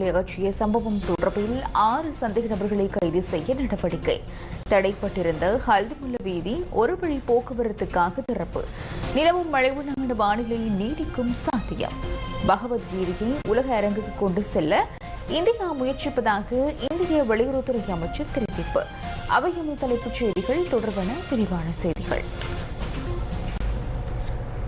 அகற்றிய சம்பவம் தொடர்பில் ஆறு சந்தேக நபர்களை கைது செய்ய நடவடிக்கை. தடைப்பட்டிருந்த ஹல்திமுல்ல வீதி ஒரு வழி போக்குவரத்துக்காக திறப்பு. நிலவும் மழைவுண்டான வானிலை நீடிக்கும் சாத்தியம். பகவத் கீதையை உலக அரங்குக்கு கொண்டு செல்ல இந்தியா முயற்சிப்பதாக இந்திய வெளியுறவுத்துறை அமைச்சர் தெரிவிப்பு. அவையமை தலைப்புச் செய்திகள் தொடர்பான விரிவான செய்திகள்.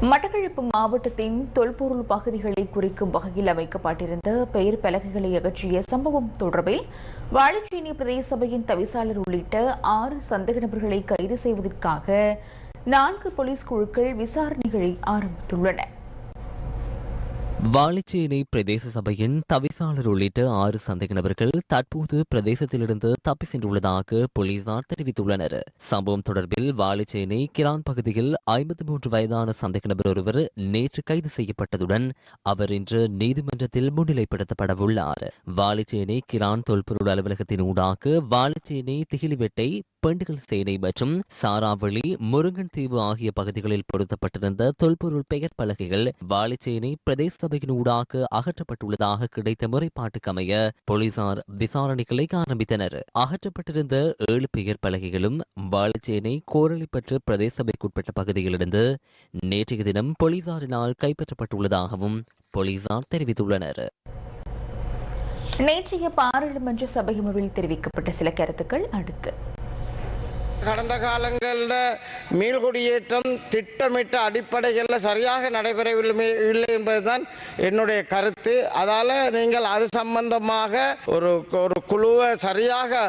மட்டக்களப்பு மாவட்டத்தின் தொல்பொருள் பகுதிகளை குறிக்கும் வகையில் அமைக்கப்பட்டிருந்த பெயர் பலகைகளை அகற்றிய சம்பவம் தொடர்பில் வாழைச்சேனி பிரதேச சபையின் தவிசாளர் உள்ளிட்ட ஆறு சந்தேக நபர்களை கைது செய்வதற்காக நான்கு போலீஸ் குழுக்கள் விசாரணைகளை ஆரம்பித்துள்ளன. வாழைச்சேனை பிரதேச சபையின் தவிசாளர் உள்ளிட்ட ஆறு சந்தேக நபர்கள் தற்போது பிரதேசத்திலிருந்து தப்பி சென்றுள்ளதாக போலீசார் தெரிவித்துள்ளனர். சம்பவம் தொடர்பில் வாழைச்சேனை கிரான் பகுதியில் ஐம்பத்தி மூன்று வயதான சந்தேக நபர் ஒருவர் நேற்று கைது செய்யப்பட்டதுடன் அவர் இன்று நீதிமன்றத்தில் முன்னிலைப்படுத்தப்படவுள்ளார். வாழைச்சேனை கிரான் தொல்பொருள் அலுவலகத்தின் ஊடாக வாழைச்சேனை திகிலிவெட்டை பெண்டுகள் சேனை மற்றும் சாராவளி முருங்கன் தீவு ஆகிய பகுதிகளில் பொருத்தப்பட்டிருந்த தொல்பொருள் பெயர் பலகைகள் வாழைச்சேனை பிரதேச சபையின் ஊடாக அகற்றப்பட்டுள்ளதாக கிடைத்த முறைப்பாட்டுக்கு அமைய போலீசார் விசாரணைகளை ஆரம்பித்தனர். அகற்றப்பட்டிருந்த ஏழு பெயர் பலகைகளும் வாழைச்சேனை கோரளிப்பற்று பிரதேச சபைக்குட்பட்ட பகுதிகளிலிருந்து நேற்றைய தினம் போலீசாரினால் கைப்பற்றப்பட்டுள்ளதாகவும் போலீசார் தெரிவித்துள்ளனர். நேற்றைய பாராளுமன்ற சபை அமர்வில் தெரிவிக்கப்பட்ட சில கருத்துக்கள் அடுத்து. கடந்த காலங்களில் மீள்குடியேற்றம் திட்டமிட்ட அடிப்படைகளில் சரியாக நடைபெறவில்லை இல்லை என்பதுதான் என்னுடைய கருத்து. அதால் நீங்கள் அது சம்பந்தமாக ஒரு ஒரு குழுவை சரியாக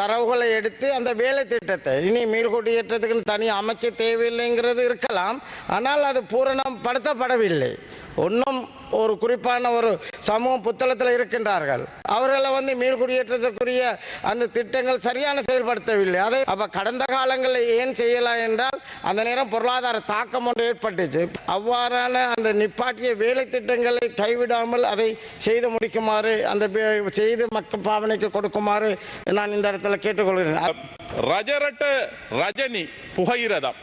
தரவுகளை எடுத்து அந்த வேலை திட்டத்தை இனி மீள்குடியேற்றத்துக்குன்னு தனி அமைக்க தேவையில்லைங்கிறது இருக்கலாம். ஆனால் அது பூரணப்படுத்தப்படவில்லை ஒன்றும் ஒரு குறிப்பான ஒரு சமூகம் புத்தளத்தில் இருக்கின்றார்கள். அவர்களை வந்து மீள்குடியேற்றத்திற்குரிய அந்த திட்டங்கள் சரியான செயல்படுத்தவில்லை. அதை அப்ப கடந்த காலங்களில் ஏன் செய்யலாம் என்றால் அந்த நேரம் பொருளாதார தாக்கம் ஒன்று ஏற்பட்டுச்சு. அவ்வாறான அந்த நிப்பாட்டிய வேலை திட்டங்களை கைவிடாமல் அதை செய்து முடிக்குமாறு அந்த செய்து மக்கள் பாவனைக்கு கொடுக்குமாறு நான் இந்த இடத்துல கேட்டுக்கொள்கிறேன். ரஜரட்ட ரஜினி புகையிரதம்.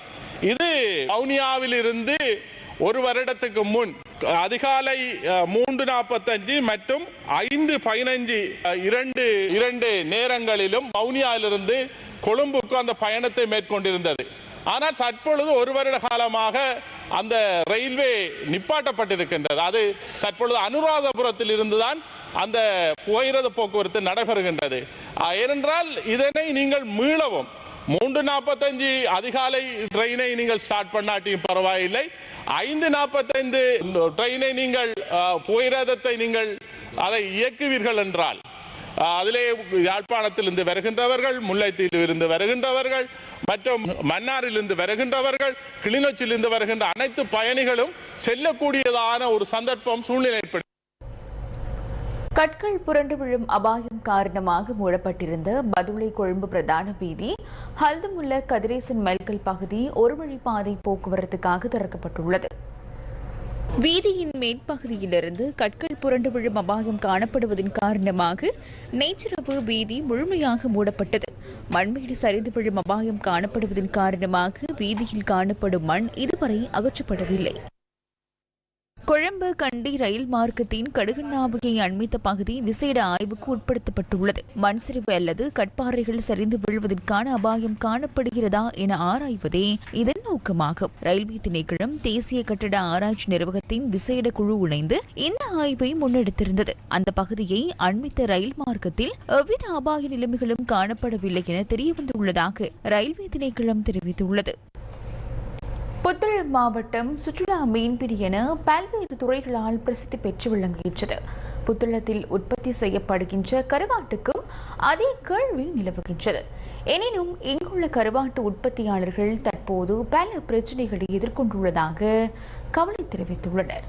இது வவுனியாவிலிருந்து ஒரு வருடத்துக்கு முன் அதிகாலை மூன்று நாற்பத்தஞ்சு மற்றும் ஐந்து பதினஞ்சு இரண்டு இரண்டு நேரங்களிலும் வவுனியாவிலிருந்து கொழும்புக்கு அந்த பயணத்தை மேற்கொண்டிருந்தது. ஆனால் தற்பொழுது ஒரு வருட காலமாக அந்த ரயில்வே நிப்பாட்டப்பட்டிருக்கின்றது. அது தற்பொழுது அனுராதபுரத்தில் இருந்துதான் அந்த புகையிரத போக்குவரத்து நடைபெறுகின்றது. ஏனென்றால் இதனை நீங்கள் மீளவும். மூன்று நாற்பத்தஞ்சு அதிகாலை ட்ரெயினை நீங்கள் ஸ்டார்ட் பண்ணாட்டியும் பரவாயில்லை. ஐந்து நாற்பத்தைந்து ட்ரெயினை நீங்கள் ஆஹ், நீங்கள் அதை இயக்குவீர்கள் என்றால் அதிலே யாழ்ப்பாணத்திலிருந்து வருகின்றவர்கள் முல்லைத்தீவில் இருந்து வருகின்றவர்கள் மற்றும் மன்னாரிலிருந்து வருகின்றவர்கள் கிளிநொச்சியிலிருந்து வருகின்ற அனைத்து பயணிகளும் செல்லக்கூடியதான ஒரு சந்தர்ப்பம் சூழ்நிலைப்படும் கற்கள் புரண்டு விழும் அபாயம் காரணமாக மூடப்பட்டிருந்த பதுளை கொழும்பு பிரதான வீதி ஹல்துமுல்ல கதிரேசன் மைல்கல் பகுதி ஒரு வழிப்பாதை போக்குவரத்துக்காக திறக்கப்பட்டுள்ளது. வீதியின் மேற்பகுதியிலிருந்து கற்கள் புரண்டு விழும் அபாயம் காணப்படுவதன் காரணமாக நேற்றிரவு வீதி முழுமையாக மூடப்பட்டது. மண்மேடு சரிந்து விழும் அபாயம் காணப்படுவதன் காரணமாக வீதியில் காணப்படும் மண் இதுவரை அகற்றப்படவில்லை. கொழும்பு கண்டி ரயில் மார்க்கத்தின் கடுகண்ணாவையை அண்மித்த பகுதி விசேட ஆய்வுக்கு உட்படுத்தப்பட்டுள்ளது. மண் சரிவு அல்லது கட்பாறைகள் சரிந்து விழுவதற்கான அபாயம் காணப்படுகிறதா என ஆராய்வதே இதன் நோக்கமாகும். ரயில்வே திணைக்களம் தேசிய கட்டட ஆராய்ச்சி நிர்வாகத்தின் விசேட குழு இணைந்து இந்த ஆய்வை முன்னெடுத்திருந்தது. அந்த பகுதியை அண்மித்த ரயில் மார்க்கத்தில் எவ்வித அபாய நிலைமைகளும் காணப்படவில்லை என தெரியவந்துள்ளதாக ரயில்வே திணைக்களம் தெரிவித்துள்ளது. புத்தளம் மாவட்டம் சுற்றுலா மீன்பிடி என பல்வேறு துறைகளால் பிரசித்தி பெற்று விளங்குகின்றது. புத்தளத்தில் உற்பத்தி செய்யப்படுகின்ற கருவாட்டுக்கும் அதே கேள்வி நிலவுகின்றது. எனினும் இங்குள்ள கருவாட்டு உற்பத்தியாளர்கள் தற்போது பல பிரச்சனைகளை எதிர்கொண்டுள்ளதாக கவலை தெரிவித்துள்ளனர்.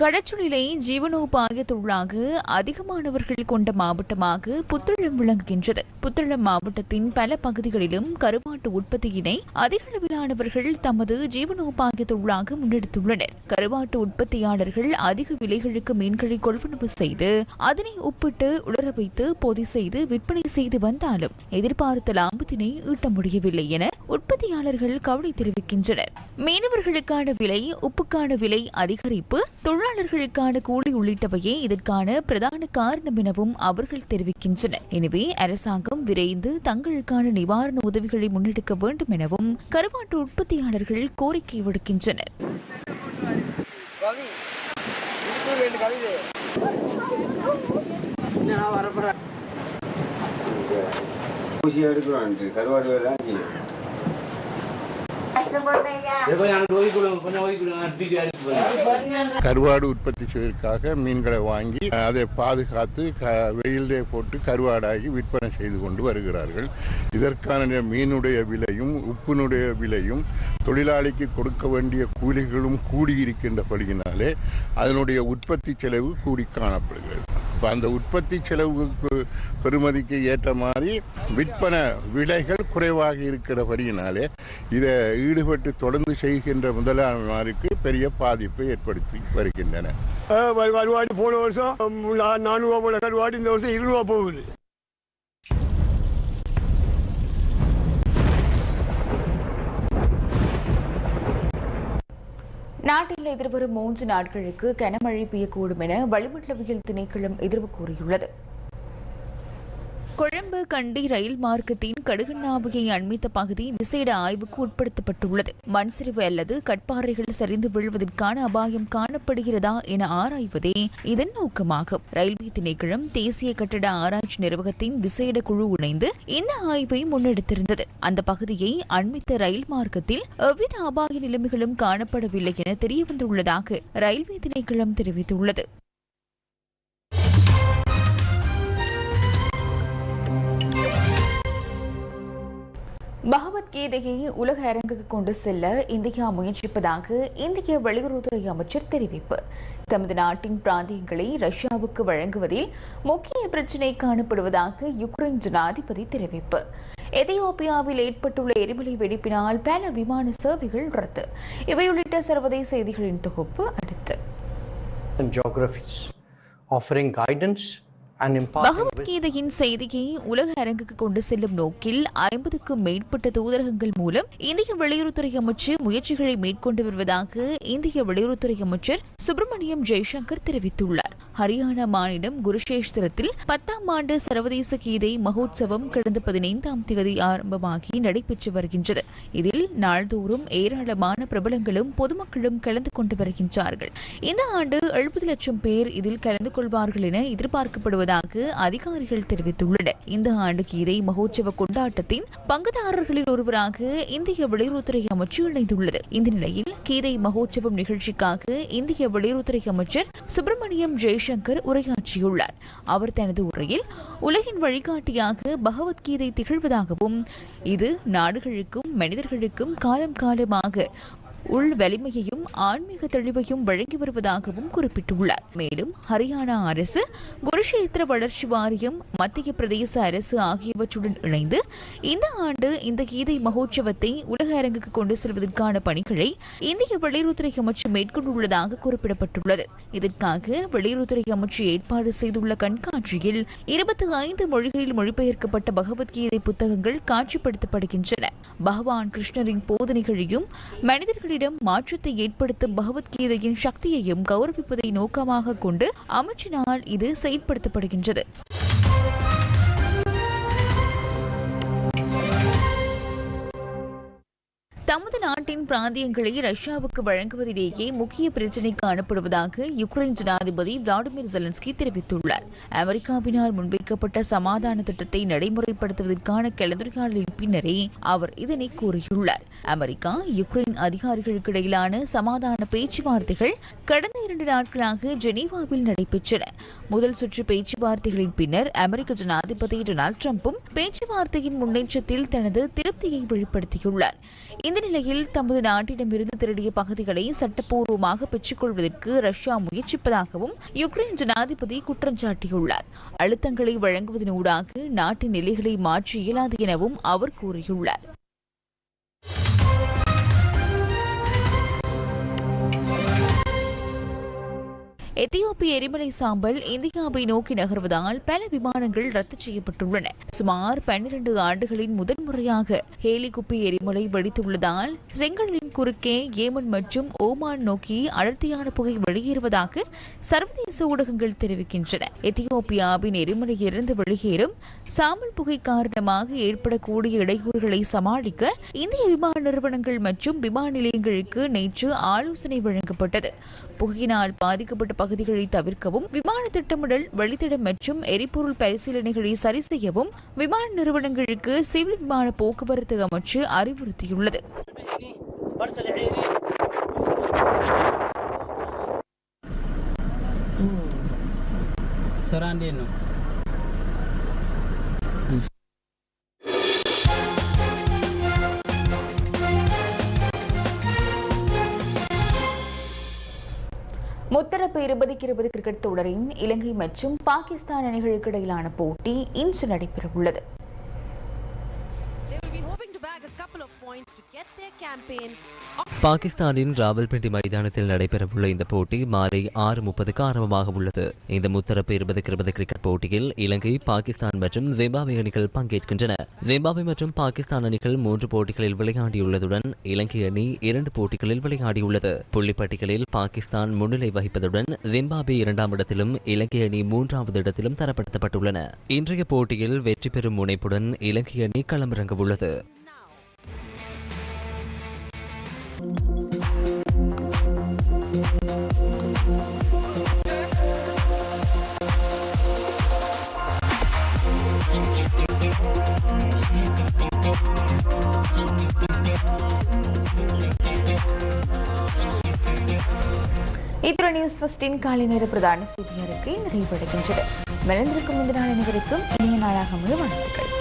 கடற்றொழிலை ஜீவனோபாய தொழிலாக அதிகமானவர்கள் கொண்ட மாவட்டமாக புத்தளம் விளங்குகின்றது. புத்தளம் மாவட்டத்தின் பல பகுதிகளிலும் கருவாட்டு உற்பத்தியினை அதிக அளவிலானவர்கள் தமது ஜீவனோபாய தொழிலாக முன்னெடுத்துள்ளனர். கருவாட்டு உற்பத்தியாளர்கள் அதிக விலைகளுக்கு மீன்களை கொள்வனவு செய்து அதனை உப்பிட்டு உலர வைத்து பொதி செய்து விற்பனை செய்து வந்தாலும் எதிர்பார்த்த லாபத்தினை ஈட்ட முடியவில்லை என உற்பத்தியாளர்கள் கவலை தெரிவிக்கின்றனர். மீனவர்களுக்கான விலை உப்புக்கான விலை அதிகரிப்பு தொழிலாளர்களுக்கான கூலி உள்ளிட்டவையே இதற்கான பிரதான காரணம் எனவும் அவர்கள் தெரிவிக்கின்றனர். எனவே அரசாங்கம் விரைந்து தங்களுக்கான நிவாரண உதவிகளை முன்னெடுக்க வேண்டும் எனவும் கருவாட்டு உற்பத்தியாளர்கள் கோரிக்கை விடுக்கின்றனர். ஊசி எடுக்கிறோம் கருவாடு வேலை தான் செய்யும் கருவாடு உற்பத்தி செய்வதற்காக மீன்களை வாங்கி அதை பாதுகாத்து க வெயிலே போட்டு கருவாடாகி விற்பனை செய்து கொண்டு வருகிறார்கள். இதற்கான மீனுடைய விலையும் உப்பினுடைய விலையும் தொழிலாளிக்கு கொடுக்க வேண்டிய கூலிகளும் கூடியிருக்கின்றபடியினாலே அதனுடைய உற்பத்தி செலவு கூடி காணப்படுகிறது. இப்போ அந்த உற்பத்தி செலவுக்கு பெறுமதிக்கு ஏற்ற மாதிரி விற்பனை விலைகள் குறைவாக இருக்கிறபடியினாலே இதை ஈடுபட்டு தொடர்ந்து செய்கின்ற முதலாளிமாருக்கு பெரிய பாதிப்பை ஏற்படுத்தி வருகின்றன. வருவாடி போன வருஷம் நானூறுவா போல கருவாடு இந்த வருஷம் இருநூறுவா போகுது. நாட்டில் எதிர்வரும் மூன்று நாட்களுக்கு கனமழை பெய்யக்கூடும் என வளிமண்டலவியல் திணைக்களம் எதிர்வு கூறியுள்ளது. கொழும்பு கண்டி ரயில் மார்க்கத்தின் கடுகண்ணாவையை அண்மித்த பகுதி விசேட ஆய்வுக்கு உட்படுத்தப்பட்டுள்ளது. மண் சரிவு அல்லது கட்பாறைகள் சரிந்து விழுவதற்கான அபாயம் காணப்படுகிறதா என ஆராய்வதே இதன் நோக்கமாகும். ரயில்வே திணைக்களம் தேசிய கட்டட ஆராய்ச்சி நிர்வாகத்தின் விசேட குழு இணைந்து இந்த ஆய்வை முன்னெடுத்திருந்தது. அந்த பகுதியை அண்மித்த ரயில் மார்க்கத்தில் எவ்வித அபாய நிலைமைகளும் காணப்படவில்லை என தெரியவந்துள்ளதாக ரயில்வே திணைக்களம் தெரிவித்துள்ளது. பகவத்கீதையை உலக அரங்குக்கு கொண்டு செல்ல இந்தியா முயற்சிப்பதாக இந்திய வெளியுறவுத்துறை அமைச்சர் தெரிவிப்பு. தமது நாட்டின் பிராந்தியங்களை ரஷ்யாவுக்கு வழங்குவதில் முக்கிய பிரச்சினை காணப்படுவதாக யுக்ரைன் ஜனாதிபதி தெரிவிப்பு. எதியோப்பியாவில் ஏற்பட்டுள்ள எரிமலை வெடிப்பினால் பல விமான சேவைகள் ரத்து. இவை உள்ளிட்ட சர்வதேச செய்திகளின் தொகுப்பு அடுத்து. Offering guidance. பகவத்கீதையின் செய்தியை உலக அரங்குக்கு கொண்டு செல்லும் நோக்கில் ஐம்பதுக்கும் மேற்பட்ட தூதரகங்கள் மூலம் இந்திய வெளியுறவுத்துறை அமைச்சர் முயற்சிகளை மேற்கொண்டு வருவதாக இந்திய வெளியுறவுத்துறை அமைச்சர் சுப்பிரமணியம் ஜெய்சங்கர் தெரிவித்துள்ளார். ஹரியானா மாநிலம் குருஷேஸ்திரத்தில் பத்தாம் ஆண்டு சர்வதேச கீதை மகோத்சவம் கடந்த பதினைந்தாம் தேதி ஆரம்பமாகி நடைபெற்று வருகின்றது. இதில் நாள்தோறும் ஏராளமான பிரபலங்களும் பொதுமக்களும் கலந்து கொண்டு வருகின்றார்கள். இந்த ஆண்டு எழுபது லட்சம் பேர் இதில் கலந்து கொள்வார்கள் என எதிர்பார்க்கப்படுவதாக அதிகாரிகள் தெரிவித்துள்ளனர். இந்த ஆண்டு கீதை மகோத்சவ கொண்டாட்டத்தின் பங்குதாரர்களில் ஒருவராக இந்திய வெளியுறவுத்துறை அமைச்சு இணைந்துள்ளது. இந்த நிலையில் கீதை மகோத்சவம் நிகழ்ச்சிக்காக இந்திய வெளியுறவுத்துறை அமைச்சர் சுப்பிரமணியம் ஜெய்சங்கர் உரையாற்றியுள்ளார். அவர் தனது உரையில் உலகின் வழிகாட்டியாக பகவத்கீதை திகழ்வதாகவும் இது நாடுகளுக்கும் மனிதர்களுக்கும் காலம் காலமாக உள் வலிமையையும் ஆன்மீக தெளிவையும் வழங்கி வருவதாகவும் குறிப்பிட்டுள்ளார். மேலும் ஹரியானா அரசு குருஷேத்திர வளர்ச்சி வாரியம் மத்திய பிரதேச அரசு ஆகியவற்றுடன் இணைந்து இந்த ஆண்டு இந்த கீதை மகோற்சவத்தை உலக அரங்குக்கு கொண்டு செல்வதற்கான பணிகளை இந்திய வெளியுறவுத்துறை அமைச்சு மேற்கொண்டுள்ளதாக குறிப்பிடப்பட்டுள்ளது. இதற்காக வெளியுறவுத்துறை அமைச்சு ஏற்பாடு செய்துள்ள கண்காட்சியில் இருபத்தி ஐந்து மொழிகளில் மொழிபெயர்க்கப்பட்ட பகவத்கீதை புத்தகங்கள் காட்சிப்படுத்தப்படுகின்றன. பகவான் கிருஷ்ணரின் போதனைகளையும் மனிதர்களின் மக்களிடம் மாற்றத்தை ஏற்படுத்தும் பகவத்கீதையின் சக்தியையும் கௌரவிப்பதை நோக்கமாக கொண்டு அமைச்சினால் இது செயற்படுத்தப்படுகின்றது தமது நாட்டின் பிராந்தியங்களை ரஷ்யாவுக்கு வழங்குவதிலேயே முக்கிய பிரச்சினை காணப்படுவதாக யுக்ரைன் ஜனாதிபதி விளாடிமிர் ஜெலன்ஸ்கி தெரிவித்துள்ளார். அமெரிக்காவினால் முன்வைக்கப்பட்ட சமாதான திட்டத்தை நடைமுறைப்படுத்துவதற்கான கலந்துரையாடலின் பின்னரே அவர் இதனை கூறியுள்ளார். அமெரிக்கா யுக்ரைன் அதிகாரிகளுக்கு இடையிலான சமாதான பேச்சுவார்த்தைகள் கடந்த இரண்டு நாட்களாக ஜெனீவாவில் நடைபெற்றன. முதல் சுற்று பேச்சுவார்த்தைகளின் பின்னர் அமெரிக்க ஜனாதிபதி டொனால்டு ட்ரம்பும் பேச்சுவார்த்தையின் முன்னேற்றத்தில் தனது திருப்தியை வெளிப்படுத்தியுள்ளார். இந்த இந்த நிலையில் தமது நாட்டிடமிருந்து திருடிய பகுதிகளை சட்டப்பூர்வமாக பெற்றுக்கொள்வதற்கு ரஷ்யா முயற்சிப்பதாகவும் யுக்ரைன் ஜனாதிபதி குற்றம் சாட்டியுள்ளார். அழுத்தங்களை வழங்குவதனூடாக நாட்டின் நிலைகளை மாற்ற இயலாது எனவும் அவர் கூறியுள்ளார். எத்தியோப்பிய எரிமலை சாம்பல் இந்தியாவை நோக்கி நகர்வதால் பல விமானங்கள் ரத்து செய்யப்பட்டுள்ளன. சுமார் பன்னிரண்டு ஆண்டுகளின் முதன்முறையாக ஹேலிகுப்பி எரிமலை வெடித்துள்ளதால் செங்கடலின் குறுக்கே ஏமன் மற்றும் ஓமான் நோக்கி அடர்த்தியான புகை வெளியேறுவதாக சர்வதேச ஊடகங்கள் தெரிவிக்கின்றன. எத்தியோப்பியாவின் எரிமலையிலிருந்து வெளியேறும் சாம்பல் புகை காரணமாக ஏற்படக்கூடிய இடையூறுகளை சமாளிக்க இந்திய விமான நிறுவனங்கள் மற்றும் விமான நிலையங்களுக்கு நேற்று ஆலோசனை வழங்கப்பட்டது. புகையினால் பாதிக்கப்பட்ட பகுதிகளை தவிர்க்கவும் விமான திட்டமிடல் வழித்திடம் மற்றும் எரிபொருள் பரிசீலனைகளை சரி செய்யவும் விமான நிறுவனங்களுக்கு சிவில் விமான போக்குவரத்து அமைச்சு அறிவுறுத்தியுள்ளது Sorandino. முத்தரப்பு இருபதுக்கு இருபது கிரிக்கெட் தொடரின் இலங்கை மற்றும் பாகிஸ்தான் அணிகளுக்கு இடையிலான போட்டி இன்று நடைபெறவுள்ளது. Of points to get their campaign. பாகிஸ்தானின் ராவல்பிண்டி மைதானத்தில் நடைபெறவுள்ள இந்த போட்டி மாலை ஆறு முப்பதுக்கு ஆரம்பமாக உள்ளது. இந்த முத்தரப்பு இருபதுக்கு இருபது கிரிக்கெட் போட்டியில் இலங்கை பாகிஸ்தான் மற்றும் ஜிம்பாவே அணிகள் பங்கேற்கின்றன. ஜிம்பாவே மற்றும் பாகிஸ்தான் அணிகள் மூன்று போட்டிகளில் விளையாடியுள்ளதுடன் இலங்கை அணி இரண்டு போட்டிகளில் விளையாடியுள்ளது. புள்ளிப்பட்டிகளில் பாகிஸ்தான் முன்னிலை வகிப்பதுடன் ஜிம்பாப்வே இரண்டாம் இடத்திலும் இலங்கை அணி மூன்றாவது இடத்திலும் தரப்படுத்தப்பட்டுள்ளன. இன்றைய போட்டியில் வெற்றி பெறும் முனைப்புடன் இலங்கை அணி களமிறங்கவுள்ளது இத்துடன் நியூஸ் ஃபஸ்டின் காலை நேர பிரதான செய்தி அறிக்கை நிறைவடைகின்றது மலர்ந்திருக்கும் இந்த நாள் அனைவருக்கும் இனிய நாளாக முழு வாழ்த்துக்கள்.